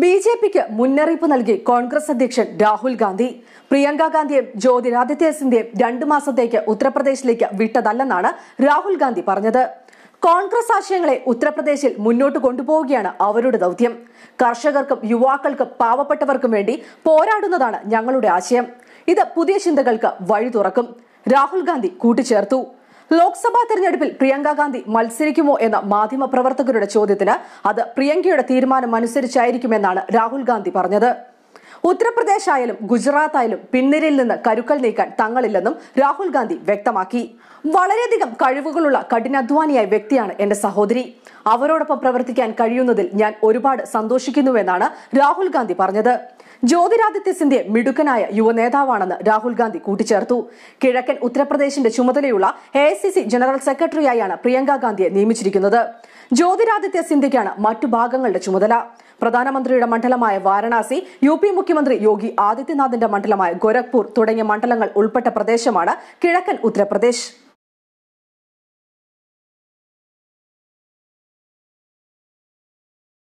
B J പിക്ക് മുന്നറിയിപ്പ് നൽകി കോൺഗ്രസ് അധ്യക്ഷൻ രാഹുൽ ഗാന്ധി. പ്രിയങ്ക ഗാന്ധിയും ജ്യോതിരാദിത്യ സിന്ധ്യയും രണ്ടു മാസത്തേക്ക് ഉത്തർപ്രദേശിലേക്ക് വിട്ടതല്ലെന്നാണ് രാഹുൽ ഗാന്ധി പറഞ്ഞത്. കോൺഗ്രസ് ആശയങ്ങളെ ഉത്തർപ്രദേശിൽ മുന്നോട്ട് കൊണ്ടുപോവുകയാണ് അവരുടെ ദൗത്യം. കർഷകർക്കും യുവാക്കൾക്കും പാവപ്പെട്ടവർക്കും വേണ്ടി പോരാടുന്നതാണ് ഞങ്ങളുടെ ആശയം. ഇത് പുതിയ ചിന്തകൾക്ക് വഴി തുറക്കും. രാഹുൽ ഗാന്ധി കൂട്ടിച്ചേർത്തു. ലോക്സഭാ തെരഞ്ഞെടുപ്പിൽ പ്രിയങ്ക ഗാന്ധി മത്സരിക്കുമോ എന്ന മാധ്യമ പ്രവർത്തകരുടെ ചോദ്യത്തിന് അത് പ്രിയങ്കയുടെ തീരുമാനം അനുസരിച്ചായിരിക്കുമെന്നാണ് രാഹുൽ ഗാന്ധി പറഞ്ഞത്. ഉത്തർപ്രദേശ് ആയാലും ഗുജറാത്ത് ആയാലും പിന്നിരയിൽ നിന്ന് കരുക്കൾ നീക്കാൻ തങ്ങളില്ലെന്നും രാഹുൽ ഗാന്ധി വ്യക്തമാക്കി. വളരെയധികം കഴിവുകളുള്ള കഠിനാധ്വാനിയായ വ്യക്തിയാണ് എന്റെ സഹോദരി. അവരോടൊപ്പം പ്രവർത്തിക്കാൻ കഴിയുന്നതിൽ ഞാൻ ഒരുപാട് സന്തോഷിക്കുന്നുവെന്നാണ് രാഹുൽ ഗാന്ധി പറഞ്ഞത്. ജ്യോതിരാദിത്യ സിന്ധ്യ മിടുക്കനായ യുവനേതാവാണെന്ന് രാഹുൽ ഗാന്ധി കൂട്ടിച്ചേർത്തു. കിഴക്കൻ ഉത്തർപ്രദേശിന്റെ ചുമതലയുള്ള എ ജനറൽ സെക്രട്ടറിയായാണ് പ്രിയങ്ക ഗാന്ധിയെ നിയമിച്ചിരിക്കുന്നത്. ജ്യോതിരാദിത്യ സിന്ധ്യയ്ക്കാണ് മറ്റു ഭാഗങ്ങളുടെ ചുമതല. പ്രധാനമന്ത്രിയുടെ മണ്ഡലമായ വാരണാസി യു പി മുഖ്യമന്ത്രി യോഗി ആദിത്യനാഥിന്റെ മണ്ഡലമായ ഗോരഖ്പൂർ തുടങ്ങിയ മണ്ഡലങ്ങൾ ഉൾപ്പെട്ട പ്രദേശമാണ് കിഴക്കൻ ഉത്തർപ്രദേശ്.